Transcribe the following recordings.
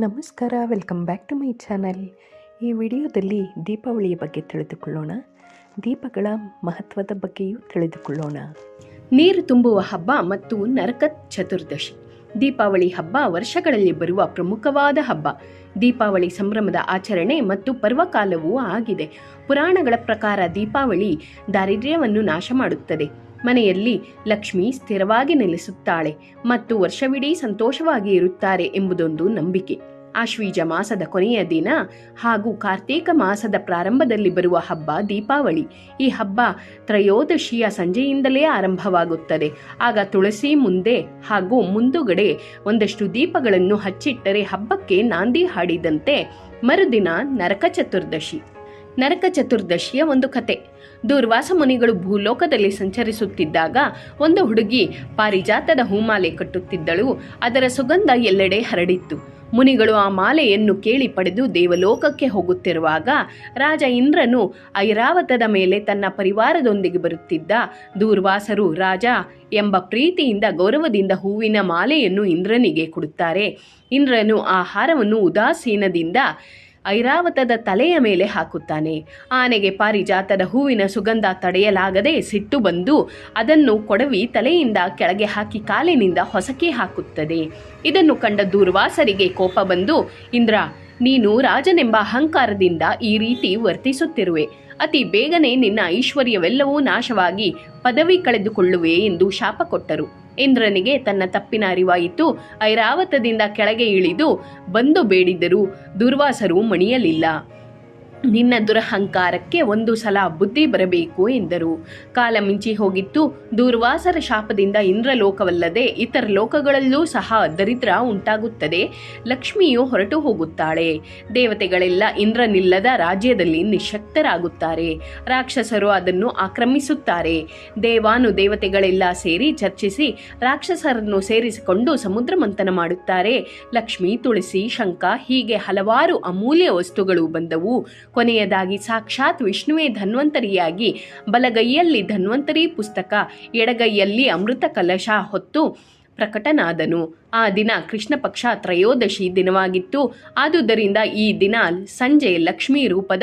ನಮಸ್ಕಾರ welcome back to my channel ಈ ವಿಡಿಯೋದಲ್ಲಿ ದೀಪಾವಳಿಯ ಬಗ್ಗೆ ತಿಳಿದುಕೊಳ್ಳೋಣ. ದೀಪಗಳ ಮಹತ್ವದ ಬಗ್ಗೆಯೂ ತಿಳಿದುಕೊಳ್ಳೋಣ. ನೀರು ತುಂಬುವ ಹಬ್ಬ ಮತ್ತು ನರಕ ಚತುರ್ದಶಿ. ದೀಪಾವಳಿ ಹಬ್ಬ ವರ್ಷಗಳಲ್ಲಿ ಬರುವ ಪ್ರಮುಖವಾದ ಹಬ್ಬ. ದೀಪಾವಳಿ ಸಂಭ್ರಮದ ಆಚರಣೆ ಮತ್ತು ಪರ್ವಕಾಲವೂ ಆಗಿದೆ. ಪುರಾಣಗಳ ಪ್ರಕಾರ ದೀಪಾವಳಿ ದಾರಿದ್ರ್ಯವನ್ನು ನಾಶ ಮಾಡುತ್ತದೆ. ಮನೆಯಲ್ಲಿ ಲಕ್ಷ್ಮಿ ಸ್ಥಿರವಾಗಿ ನೆಲೆಸುತ್ತಾಳೆ ಮತ್ತು ವರ್ಷವಿಡೀ ಸಂತೋಷವಾಗಿ ಇರುತ್ತಾರೆ ಎಂಬುದೊಂದು ನಂಬಿಕೆ. ಆಶ್ವೀಜ ಮಾಸದ ಕೊನೆಯ ದಿನ ಹಾಗೂ ಕಾರ್ತೀಕ ಮಾಸದ ಪ್ರಾರಂಭದಲ್ಲಿ ಬರುವ ಹಬ್ಬ ದೀಪಾವಳಿ. ಈ ಹಬ್ಬ ತ್ರಯೋದಶಿಯ ಸಂಜೆಯಿಂದಲೇ ಆರಂಭವಾಗುತ್ತದೆ. ಆಗ ತುಳಸಿ ಮುಂದೆ ಹಾಗೂ ಮುಂದುಗಡೆ ಒಂದಷ್ಟು ದೀಪಗಳನ್ನು ಹಚ್ಚಿಟ್ಟರೆ ಹಬ್ಬಕ್ಕೆ ನಾಂದಿ ಹಾಡಿದಂತೆ ಮರುದಿನ ನರಕ ಚತುರ್ದಶಿ. ನರಕ ಚತುರ್ದಶಿಯ ಒಂದು ಕತೆ. ದೂರ್ವಾಸ ಮುನಿಗಳು ಭೂಲೋಕದಲ್ಲಿ ಸಂಚರಿಸುತ್ತಿದ್ದಾಗ ಒಂದು ಹುಡುಗಿ ಪಾರಿಜಾತದ ಹೂಮಾಲೆ ಕಟ್ಟುತ್ತಿದ್ದಳು. ಅದರ ಸುಗಂಧ ಎಲ್ಲೆಡೆ ಹರಡಿತ್ತು. ಮುನಿಗಳು ಆ ಮಾಲೆಯನ್ನು ಕೇಳಿ ಪಡೆದು ದೇವಲೋಕಕ್ಕೆ ಹೋಗುತ್ತಿರುವಾಗ ರಾಜ ಇಂದ್ರನು ಐರಾವತದ ಮೇಲೆ ತನ್ನ ಪರಿವಾರದೊಂದಿಗೆ ಬರುತ್ತಿದ್ದ ದೂರ್ವಾಸರು, ರಾಜ, ಎಂಬ ಪ್ರೀತಿಯಿಂದ ಗೌರವದಿಂದ ಹೂವಿನ ಮಾಲೆಯನ್ನು ಇಂದ್ರನಿಗೆ ಕೊಡುತ್ತಾರೆ. ಇಂದ್ರನು ಆ ಹಾರವನ್ನು ಉದಾಸೀನದಿಂದ ಐರಾವತದ ತಲೆಯ ಮೇಲೆ ಹಾಕುತ್ತಾನೆ. ಆನೆಗೆ ಪಾರಿಜಾತದ ಹೂವಿನ ಸುಗಂಧ ತಡೆಯಲಾಗದೆ ಸಿಟ್ಟು ಬಂದು ಅದನ್ನು ಕೊಡವಿ ತಲೆಯಿಂದ ಕೆಳಗೆ ಹಾಕಿ ಕಾಲಿನಿಂದ ಹೊಸಕೆ ಹಾಕುತ್ತದೆ. ಇದನ್ನು ಕಂಡ ದೂರ್ವಾಸರಿಗೆ ಕೋಪ ಬಂದು, ಇಂದ್ರ, ನೀನು ರಾಜನೆಂಬ ಅಹಂಕಾರದಿಂದ ಈ ರೀತಿ ವರ್ತಿಸುತ್ತಿರುವೆ. ಅತಿ ಬೇಗನೆ ನಿನ್ನ ಐಶ್ವರ್ಯವೆಲ್ಲವೂ ನಾಶವಾಗಿ ಪದವಿ ಕಳೆದುಕೊಳ್ಳುವೆ ಎಂದು ಶಾಪ ಕೊಟ್ಟರು. ಇಂದ್ರನಿಗೆ ತನ್ನ ತಪ್ಪಿನ ಅರಿವಾಯಿತು. ಐರಾವತದಿಂದ ಕೆಳಗೆ ಇಳಿದು ಬಂದು ಬೇಡಿದ್ದರೂ. ದುರ್ವಾಸರು ಮಣಿಯಲಿಲ್ಲ. ನಿನ್ನ ದುರಹಂಕಾರಕ್ಕೆ ಒಂದು ಸಲ ಬುದ್ಧಿ ಬರಬೇಕು ಎಂದರು. ಕಾಲ ಮಿಂಚಿ ಹೋಗಿತ್ತು. ದುರ್ವಾಸರ ಶಾಪದಿಂದ ಇಂದ್ರಲೋಕವಲ್ಲದೆ ಇತರ ಲೋಕಗಳಲ್ಲೂ ಸಹ ದರಿದ್ರ ಉಂಟಾಗುತ್ತದೆ. ಲಕ್ಷ್ಮಿಯು ಹೊರಟು ಹೋಗುತ್ತಾಳೆ. ದೇವತೆಗಳೆಲ್ಲ ಇಂದ್ರನಿಲ್ಲದ ರಾಜ್ಯದಲ್ಲಿ ನಿಶಕ್ತರಾಗುತ್ತಾರೆ. ರಾಕ್ಷಸರು ಅದನ್ನು ಆಕ್ರಮಿಸುತ್ತಾರೆ. ದೇವಾನು ದೇವತೆಗಳೆಲ್ಲ ಸೇರಿ ಚರ್ಚಿಸಿ ರಾಕ್ಷಸರನ್ನು ಸೇರಿಸಿಕೊಂಡು ಸಮುದ್ರ ಮಂಥನ ಮಾಡುತ್ತಾರೆ. ಲಕ್ಷ್ಮಿ, ತುಳಸಿ ಶಂಕ ಹೀಗೆ ಹಲವಾರು ಅಮೂಲ್ಯ ವಸ್ತುಗಳು ಬಂದವು. ಕೊನೆಯದಾಗಿ ಸಾಕ್ಷಾತ್ ವಿಷ್ಣುವೇ ಧನ್ವಂತರಿಯಾಗಿ ಬಲಗೈಯಲ್ಲಿ ಧನ್ವಂತರಿ ಪುಸ್ತಕ ಎಡಗೈಯಲ್ಲಿ ಅಮೃತ ಕಲಶ ಹೊತ್ತು ಪ್ರಕಟನಾದನು. ಆ ದಿನ ಕೃಷ್ಣ ಪಕ್ಷ ತ್ರಯೋದಶಿ ದಿನವಾಗಿತ್ತು. ಆದುದರಿಂದ ಈ ದಿನ ಸಂಜೆ ಲಕ್ಷ್ಮೀ ರೂಪದ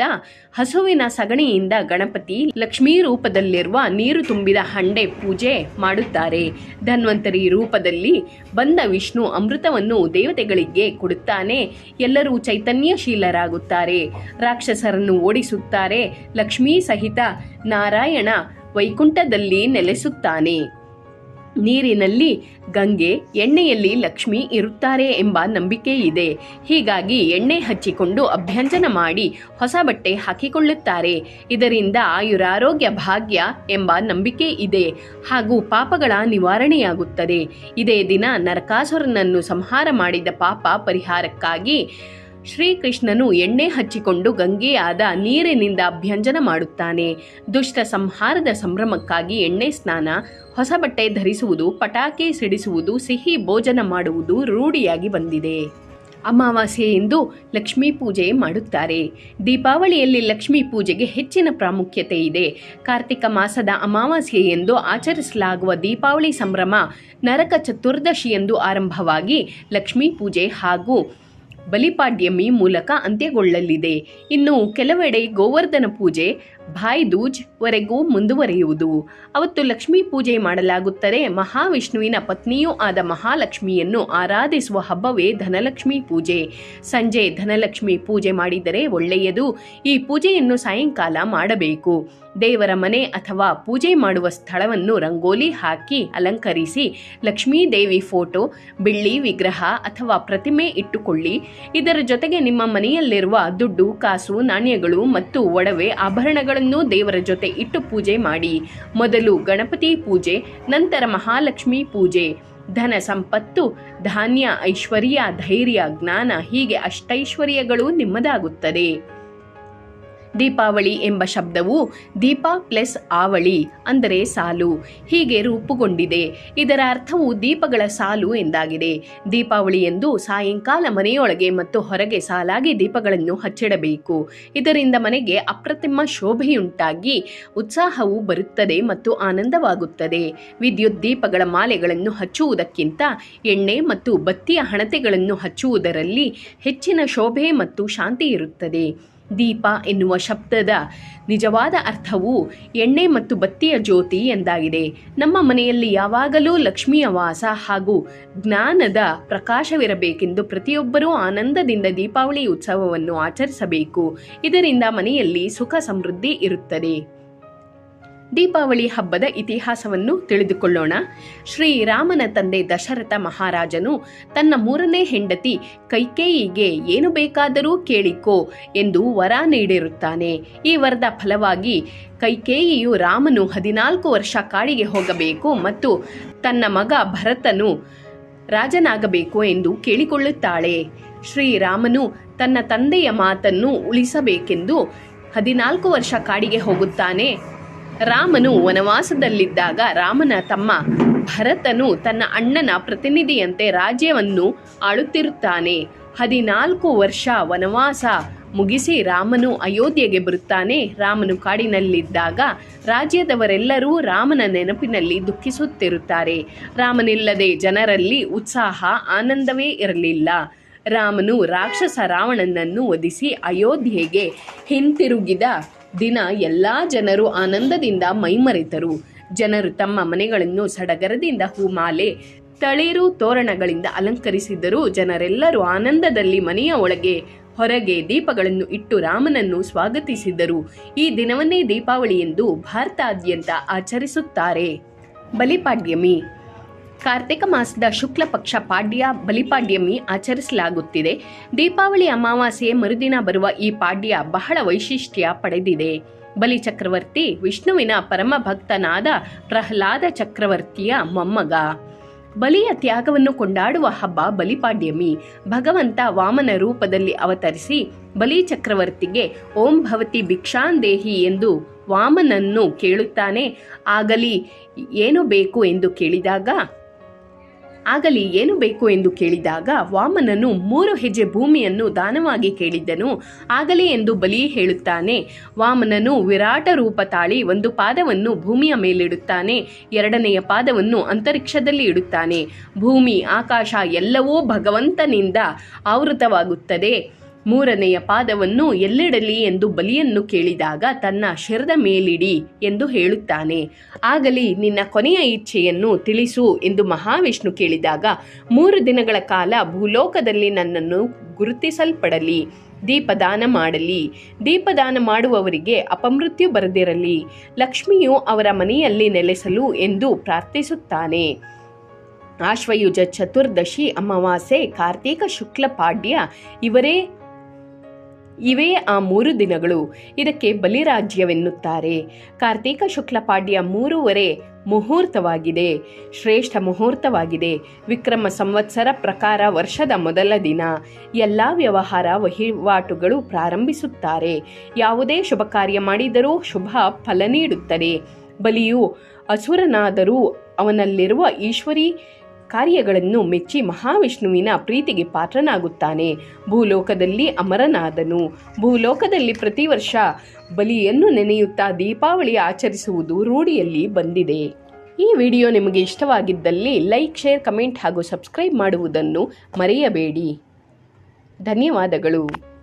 ಹಸುವಿನ ಸಗಣಿಯಿಂದ ಗಣಪತಿ ಲಕ್ಷ್ಮೀ ರೂಪದಲ್ಲಿರುವ ನೀರು ತುಂಬಿದ ಹಂಡೆ ಪೂಜೆ ಮಾಡುತ್ತಾರೆ. ಧನ್ವಂತರಿ ರೂಪದಲ್ಲಿ ಬಂದ ವಿಷ್ಣು ಅಮೃತವನ್ನು ದೇವತೆಗಳಿಗೆ ಕೊಡುತ್ತಾನೆ. ಎಲ್ಲರೂ ಚೈತನ್ಯಶೀಲರಾಗುತ್ತಾರೆ. ರಾಕ್ಷಸರನ್ನು ಓಡಿಸುತ್ತಾರೆ. ಲಕ್ಷ್ಮೀ ಸಹಿತ ನಾರಾಯಣ ವೈಕುಂಠದಲ್ಲಿ ನೆಲೆಸುತ್ತಾನೆ. ನೀರಿನಲ್ಲಿ ಗಂಗೆ, ಎಣ್ಣೆಯಲ್ಲಿ ಲಕ್ಷ್ಮಿ ಇರುತ್ತಾರೆ ಎಂಬ ನಂಬಿಕೆ ಇದೆ. ಹೀಗಾಗಿ ಎಣ್ಣೆ ಹಚ್ಚಿಕೊಂಡು ಅಭ್ಯಂಜನ ಮಾಡಿ ಹೊಸ ಬಟ್ಟೆ ಹಾಕಿಕೊಳ್ಳುತ್ತಾರೆ. ಇದರಿಂದ ಆಯುರಾರೋಗ್ಯ ಭಾಗ್ಯ ಎಂಬ ನಂಬಿಕೆ ಇದೆ. ಹಾಗೂ ಪಾಪಗಳ ನಿವಾರಣೆಯಾಗುತ್ತದೆ. ಇದೇ ದಿನ ನರಕಾಸುರನನ್ನು ಸಂಹಾರ ಮಾಡಿದ ಪಾಪ ಪರಿಹಾರಕ್ಕಾಗಿ ಶ್ರೀಕೃಷ್ಣನು ಎಣ್ಣೆ ಹಚ್ಚಿಕೊಂಡು ಗಂಗೆಯಾದ ನೀರಿನಿಂದ ಅಭ್ಯಂಜನ ಮಾಡುತ್ತಾನೆ. ದುಷ್ಟ ಸಂಹಾರದ ಸಂಭ್ರಮಕ್ಕಾಗಿ ಎಣ್ಣೆ ಸ್ನಾನ ಹೊಸ ಬಟ್ಟೆ ಧರಿಸುವುದು, ಪಟಾಕಿ ಸಿಡಿಸುವುದು, ಸಿಹಿ ಭೋಜನ ಮಾಡುವುದು ರೂಢಿಯಾಗಿ ಬಂದಿದೆ. ಅಮಾವಾಸ್ಯೆ ಎಂದು ಲಕ್ಷ್ಮೀ ಪೂಜೆ ಮಾಡುತ್ತಾರೆ. ದೀಪಾವಳಿಯಲ್ಲಿ ಲಕ್ಷ್ಮೀ ಪೂಜೆಗೆ ಹೆಚ್ಚಿನ ಪ್ರಾಮುಖ್ಯತೆ ಇದೆ. ಕಾರ್ತಿಕ ಮಾಸದ ಅಮಾವಾಸ್ಯೆ ಎಂದು ಆಚರಿಸಲಾಗುವ ದೀಪಾವಳಿ ಸಂಭ್ರಮ ನರಕ ಚತುರ್ದಶಿ ಎಂದು ಆರಂಭವಾಗಿ ಲಕ್ಷ್ಮೀ ಪೂಜೆ ಹಾಗೂ ಬಲಿಪಾಡ್ಯಮಿ ಮೂಲಕ ಅಂತ್ಯಗೊಳ್ಳಲಿದೆ. ಇನ್ನು ಕೆಲವೆಡೆ ಗೋವರ್ಧನ ಪೂಜೆ ಭಾಯ್ ದೂಜ್ ವರೆಗೂ ಮುಂದುವರೆಯುವುದು. ಅವತ್ತು ಲಕ್ಷ್ಮೀ ಪೂಜೆ ಮಾಡಲಾಗುತ್ತದೆ. ಮಹಾವಿಷ್ಣುವಿನ ಪತ್ನಿಯೂ ಆದ ಮಹಾಲಕ್ಷ್ಮಿಯನ್ನು ಆರಾಧಿಸುವ ಹಬ್ಬವೇ ಧನಲಕ್ಷ್ಮಿ ಪೂಜೆ. ಸಂಜೆ ಧನಲಕ್ಷ್ಮಿ ಪೂಜೆ ಮಾಡಿದರೆ ಒಳ್ಳೆಯದು. ಈ ಪೂಜೆಯನ್ನು ಸಾಯಂಕಾಲ ಮಾಡಬೇಕು. ದೇವರ ಮನೆ ಅಥವಾ ಪೂಜೆ ಮಾಡುವ ಸ್ಥಳವನ್ನು ರಂಗೋಲಿ ಹಾಕಿ ಅಲಂಕರಿಸಿ ಲಕ್ಷ್ಮೀ ದೇವಿ ಫೋಟೋ ಬೆಳ್ಳಿ ವಿಗ್ರಹ ಅಥವಾ ಪ್ರತಿಮೆ ಇಟ್ಟುಕೊಳ್ಳಿ. ಇದರ ಜೊತೆಗೆ ನಿಮ್ಮ ಮನೆಯಲ್ಲಿರುವ ದುಡ್ಡು, ಕಾಸು, ನಾಣ್ಯಗಳು ಮತ್ತು ಒಡವೆ ಆಭರಣಗಳನ್ನು ದೇವರ ಜೊತೆ ಇಟ್ಟು ಪೂಜೆ ಮಾಡಿ. ಮೊದಲು ಗಣಪತಿ ಪೂಜೆ, ನಂತರ ಮಹಾಲಕ್ಷ್ಮಿ ಪೂಜೆ. ಧನ ಸಂಪತ್ತು, ಧಾನ್ಯ ಐಶ್ವರ್ಯ, ಧೈರ್ಯ, ಜ್ಞಾನ ಹೀಗೆ ಅಷ್ಟೈಶ್ವರ್ಯಗಳು ನಿಮ್ಮದಾಗುತ್ತದೆ. ದೀಪಾವಳಿ ಎಂಬ ಶಬ್ದವು ದೀಪ ಪ್ಲಸ್ ಆವಳಿ ಅಂದರೆ ಸಾಲು. ಹೀಗೆ ರೂಪುಗೊಂಡಿದೆ. ಇದರ ಅರ್ಥವು ದೀಪಗಳ ಸಾಲು ಎಂದಾಗಿದೆ. ದೀಪಾವಳಿ ಎಂದು ಸಾಯಂಕಾಲ ಮನೆಯೊಳಗೆ ಮತ್ತು ಹೊರಗೆ ಸಾಲಾಗಿ ದೀಪಗಳನ್ನು ಹಚ್ಚಿಡಬೇಕು. ಇದರಿಂದ ಮನೆಗೆ ಅಪ್ರತಿಮ ಶೋಭೆಯುಂಟಾಗಿ ಉತ್ಸಾಹವು ಬರುತ್ತದೆ ಮತ್ತು ಆನಂದವಾಗುತ್ತದೆ. ವಿದ್ಯುತ್ ದೀಪಗಳ ಮಾಲೆಗಳನ್ನು ಹಚ್ಚುವುದಕ್ಕಿಂತ ಎಣ್ಣೆ ಮತ್ತು ಬತ್ತಿಯ ಹಣತೆಗಳನ್ನು ಹಚ್ಚುವುದರಲ್ಲಿ ಹೆಚ್ಚಿನ ಶೋಭೆ ಮತ್ತು ಶಾಂತಿ ಇರುತ್ತದೆ. ದೀಪ ಎನ್ನುವ ಶಬ್ದದ ನಿಜವಾದ ಅರ್ಥವು ಎಣ್ಣೆ ಮತ್ತು ಬತ್ತಿಯ ಜ್ಯೋತಿ ಎಂದಾಗಿದೆ. ನಮ್ಮ ಮನೆಯಲ್ಲಿ ಯಾವಾಗಲೂ ಲಕ್ಷ್ಮಿಯ ವಾಸ ಹಾಗೂ ಜ್ಞಾನದ ಪ್ರಕಾಶವಿರಬೇಕೆಂದು ಪ್ರತಿಯೊಬ್ಬರೂ ಆನಂದದಿಂದ ದೀಪಾವಳಿ ಉತ್ಸವವನ್ನು ಆಚರಿಸಬೇಕು. ಇದರಿಂದ ಮನೆಯಲ್ಲಿ ಸುಖ ಸಮೃದ್ಧಿ ಇರುತ್ತದೆ. ದೀಪಾವಳಿ ಹಬ್ಬದ ಇತಿಹಾಸವನ್ನು ತಿಳಿದುಕೊಳ್ಳೋಣ. ಶ್ರೀರಾಮನ ತಂದೆ ದಶರಥ ಮಹಾರಾಜನು ತನ್ನ ಮೂರನೇ ಹೆಂಡತಿ ಕೈಕೇಯಿಗೆ ಏನು ಬೇಕಾದರೂ ಕೇಳಿಕೋ ಎಂದು ವರ ನೀಡಿರುತ್ತಾನೆ. ಈ ವರದ ಫಲವಾಗಿ ಕೈಕೇಯಿಯು ರಾಮನು ಹದಿನಾಲ್ಕು ವರ್ಷ ಕಾಡಿಗೆ ಹೋಗಬೇಕು ಮತ್ತು ತನ್ನ ಮಗ ಭರತನು ರಾಜನಾಗಬೇಕು ಎಂದು ಕೇಳಿಕೊಳ್ಳುತ್ತಾಳೆ. ಶ್ರೀರಾಮನು ತನ್ನ ತಂದೆಯ ಮಾತನ್ನು ಉಳಿಸಬೇಕೆಂದು ಹದಿನಾಲ್ಕು ವರ್ಷ ಕಾಡಿಗೆ ಹೋಗುತ್ತಾನೆ. ರಾಮನು ವನವಾಸದಲ್ಲಿದ್ದಾಗ ರಾಮನ ತಮ್ಮ ಭರತನು ತನ್ನ ಅಣ್ಣನ ಪ್ರತಿನಿಧಿಯಂತೆ ರಾಜ್ಯವನ್ನು ಆಳುತ್ತಿರುತ್ತಾನೆ. ಹದಿನಾಲ್ಕು ವರ್ಷ ವನವಾಸ ಮುಗಿಸಿ ರಾಮನು ಅಯೋಧ್ಯೆಗೆ ಬರುತ್ತಾನೆ. ರಾಮನು ಕಾಡಿನಲ್ಲಿದ್ದಾಗ ರಾಜ್ಯದವರೆಲ್ಲರೂ ರಾಮನ ನೆನಪಿನಲ್ಲಿ ದುಃಖಿಸುತ್ತಿರುತ್ತಾರೆ. ರಾಮನಿಲ್ಲದೆ ಜನರಲ್ಲಿ ಉತ್ಸಾಹ, ಆನಂದವೇ ಇರಲಿಲ್ಲ. ರಾಮನು ರಾಕ್ಷಸ ರಾವಣನನ್ನು ವಧಿಸಿ ಅಯೋಧ್ಯೆಗೆ ಹಿಂತಿರುಗಿದ ದಿನ ಎಲ್ಲ ಜನರು ಆನಂದದಿಂದ ಮೈಮರೆತರು. ಜನರು ತಮ್ಮ ಮನೆಗಳನ್ನು ಸಡಗರದಿಂದ ಹೂಮಾಲೆ, ತಳಿರು ತೋರಣಗಳಿಂದ ಅಲಂಕರಿಸಿದ್ದರೂ. ಜನರೆಲ್ಲರೂ ಆನಂದದಲ್ಲಿ ಮನೆಯ ಒಳಗೆ, ಹೊರಗೆ ದೀಪಗಳನ್ನು ಇಟ್ಟು ರಾಮನನ್ನು ಸ್ವಾಗತಿಸಿದರು ಈ ದಿನವನ್ನೇ ದೀಪಾವಳಿ ಎಂದು ಭಾರತಾದ್ಯಂತ ಆಚರಿಸುತ್ತಾರೆ. ಬಲಿಪಾಡ್ಯಮಿ. ಕಾರ್ತಿಕ ಮಾಸದ ಶುಕ್ಲ ಪಕ್ಷ ಪಾಡ್ಯ, ಬಲಿಪಾಡ್ಯಮಿ ಆಚರಿಸಲಾಗುತ್ತಿದೆ. ದೀಪಾವಳಿ ಅಮಾವಾಸ್ಯೆ ಮರುದಿನ ಬರುವ ಈ ಪಾಡ್ಯ ಬಹಳ ವೈಶಿಷ್ಟ್ಯ ಪಡೆದಿದೆ. ಬಲಿ ಚಕ್ರವರ್ತಿ ವಿಷ್ಣುವಿನ ಪರಮ ಭಕ್ತನಾದ ಪ್ರಹ್ಲಾದ ಚಕ್ರವರ್ತಿಯ ಮೊಮ್ಮಗ. ಬಲಿಯ ತ್ಯಾಗವನ್ನು ಕೊಂಡಾಡುವ ಹಬ್ಬ ಬಲಿಪಾಡ್ಯಮಿ. ಭಗವಂತ ವಾಮನ ರೂಪದಲ್ಲಿ ಅವತರಿಸಿ ಬಲಿ ಚಕ್ರವರ್ತಿಗೆ ಓಂ ಭವತಿ ಭಿಕ್ಷಾಂದೇಹಿ ಎಂದು ವಾಮನನ್ನು ಕೇಳುತ್ತಾನೆ. ಆಗಲಿ, ಏನು ಬೇಕು ಎಂದು ಕೇಳಿದಾಗ ಆಗಲಿ ಏನು ಬೇಕು ಎಂದು ಕೇಳಿದಾಗ ವಾಮನನು ಮೂರು ಹೆಜ್ಜೆ ಭೂಮಿಯನ್ನು ದಾನವಾಗಿ ಕೇಳಿದ್ದನು. ಆಗಲಿ ಎಂದು ಬಲಿ ಹೇಳುತ್ತಾನೆ. ವಾಮನನು ವಿರಾಟ ರೂಪ ತಾಳಿ ಒಂದು ಪಾದವನ್ನು ಭೂಮಿಯ ಮೇಲಿಡುತ್ತಾನೆ. ಎರಡನೆಯ ಪಾದವನ್ನು ಅಂತರಿಕ್ಷದಲ್ಲಿ ಇಡುತ್ತಾನೆ. ಭೂಮಿ, ಆಕಾಶ ಎಲ್ಲವೂ ಭಗವಂತನಿಂದ ಆವೃತವಾಗುತ್ತದೆ. ಮೂರನೆಯ ಪಾದವನ್ನು ಎಲ್ಲಿಡಲಿ ಎಂದು ಬಲಿಯನ್ನು ಕೇಳಿದಾಗ ತನ್ನ ಶಿರದ ಮೇಲಿಡಿ ಎಂದು ಹೇಳುತ್ತಾನೆ. ಆಗಲಿ, ನಿನ್ನ ಕೊನೆಯ ಇಚ್ಛೆಯನ್ನು ತಿಳಿಸು ಎಂದು ಮಹಾವಿಷ್ಣು ಕೇಳಿದಾಗ ಮೂರು ದಿನಗಳ ಕಾಲ ಭೂಲೋಕದಲ್ಲಿ ನನ್ನನ್ನು ಗುರುತಿಸಲ್ಪಡಲಿ, ದೀಪದಾನ ಮಾಡಲಿ. ದೀಪದಾನ ಮಾಡುವವರಿಗೆ ಅಪಮೃತ್ಯು ಬರೆದಿರಲಿ, ಲಕ್ಷ್ಮಿಯು ಅವರ ಮನೆಯಲ್ಲಿ ನೆಲೆಸಲು ಎಂದು ಪ್ರಾರ್ಥಿಸುತ್ತಾನೆ. ಆಶ್ವಯುಜ ಚತುರ್ದಶಿ ಅಮಾವಾಸ್ಯೆ, ಕಾರ್ತೀಕ ಶುಕ್ಲ ಪಾಡ್ಯ, ಇವರೇ ಇವೇ ಆ ಮೂರು ದಿನಗಳು ಇದಕ್ಕೆ ಬಲಿರಾಜ್ಯವೆನ್ನುತ್ತಾರೆ. ಕಾರ್ತೀಕ ಶುಕ್ಲಪಾಡ್ಯ ಮೂರುವರೆ ಮುಹೂರ್ತವಾಗಿದೆ. ಶ್ರೇಷ್ಠ ಮುಹೂರ್ತವಾಗಿದೆ. ವಿಕ್ರಮ ಸಂವತ್ಸರ ಪ್ರಕಾರ ವರ್ಷದ ಮೊದಲ ದಿನ. ಎಲ್ಲ ವ್ಯವಹಾರ ವಹಿವಾಟುಗಳು ಪ್ರಾರಂಭಿಸುತ್ತಾರೆ. ಯಾವುದೇ ಶುಭ ಕಾರ್ಯ ಮಾಡಿದರೂ ಶುಭ ಫಲ ನೀಡುತ್ತದೆ. ಬಲಿಯು ಅಸುರನಾದರೂ ಅವನಲ್ಲಿರುವ ಈಶ್ವರಿ ಕಾರ್ಯಗಳನ್ನು ಮೆಚ್ಚಿ ಮಹಾವಿಷ್ಣುವಿನ ಪ್ರೀತಿಗೆ ಪಾತ್ರನಾಗುತ್ತಾನೆ. ಭೂಲೋಕದಲ್ಲಿ ಅಮರನಾದನು. ಭೂಲೋಕದಲ್ಲಿ ಪ್ರತಿ ವರ್ಷ ಬಲಿಯನ್ನು ನೆನೆಯುತ್ತಾ ದೀಪಾವಳಿ ಆಚರಿಸುವುದು ರೂಢಿಯಲ್ಲಿ ಬಂದಿದೆ. ಈ ವಿಡಿಯೋ ನಿಮಗೆ ಇಷ್ಟವಾಗಿದ್ದಲ್ಲಿ ಲೈಕ್, ಶೇರ್, ಕಮೆಂಟ್ ಹಾಗೂ ಸಬ್ಸ್ಕ್ರೈಬ್ ಮಾಡುವುದನ್ನು ಮರೆಯಬೇಡಿ. ಧನ್ಯವಾದಗಳು.